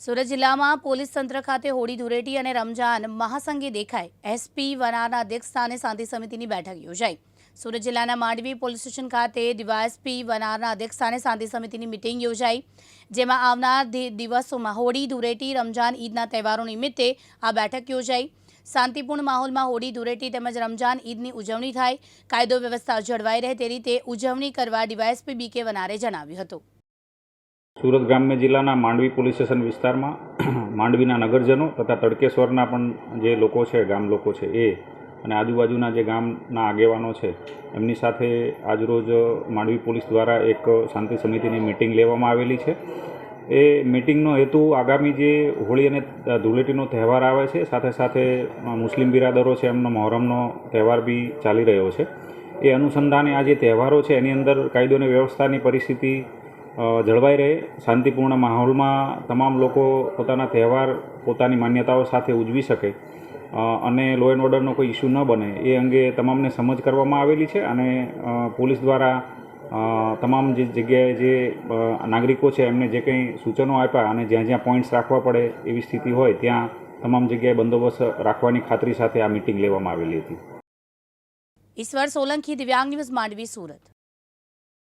સુરત જિલ્લામાં પોલીસ તંત્ર ખાતે હોળી ધૂળેટી અને રમજાન મહાસંઘે દેખાય એસપી વનાના અધ્યક્ષસ્થાને શાંતિ સમિતિની બેઠક યોજાઈ. સુરત જિલ્લાના માંડવી પોલીસ સ્ટેશન ખાતે ડીવાયએસપી વનારના અધ્યક્ષસ્થાને શાંતિ સમિતિની મિટિંગ યોજાઈ. જેમાં આવનાર દિવસોમાં હોળી ધૂળેટી રમજાન ઈદના તહેવારો નિમિત્તે આ બેઠક યોજાઈ. શાંતિપૂર્ણ માહોલમાં હોળી ધૂળેટી તેમજ રમજાન ઈદની ઉજવણી થાય. કાયદો વ્યવસ્થા જળવાઈ રહે તે રીતે ઉજવણી કરવા ડીવાયએસપી બીકે વનારે જણાવ્યું હતું. સુરત ગ્રામ્ય જિલ્લાના માંડવી પોલીસ સ્ટેશન વિસ્તારમાં, માંડવીના નગરજનો તથા તડકેશ્વરના પણ જે લોકો છે, ગામ લોકો છે, એ અને આજુબાજુના જે ગામના આગેવાનો છે, એમની સાથે આજરોજ માંડવી પોલીસ દ્વારા એક શાંતિ સમિતિની મિટિંગ લેવામાં આવેલી છે. એ મિટિંગનો હેતુ આગામી જે હોળી અને ધૂળેટીનો તહેવાર આવે છે, સાથે સાથે મુસ્લિમ બિરાદરો છે, એમનો મહોરમનો તહેવાર બી ચાલી રહ્યો છે. એ અનુસંધાને આ જે તહેવારો છે, એની અંદર કાયદો અને વ્યવસ્થાની પરિસ્થિતિ જળવાઈ રહે, શાંતિપૂર્ણ માહોલમાં તમામ લોકો પોતાના તહેવાર, પોતાની માન્યતાઓ સાથે ઉજવી શકે અને લો એન્ડ ઓર્ડરનો કોઈ ઇસ્યુ ન બને, એ અંગે તમામને સમજ કરવામાં આવેલી છે અને પોલીસ દ્વારા તમામ જે જગ્યાએ જે નાગરિકો છે એમને જે કંઈ સૂચનો આપ્યા અને જ્યાં જ્યાં પોઈન્ટ્સ રાખવા પડે એવી સ્થિતિ હોય, ત્યાં તમામ જગ્યાએ બંદોબસ્ત રાખવાની ખાતરી સાથે આ મિટિંગ લેવામાં આવેલી હતી. ઈશ્વર સોલંકી દિવ્યાંગ ન્યૂઝ માંડવી, સુરત.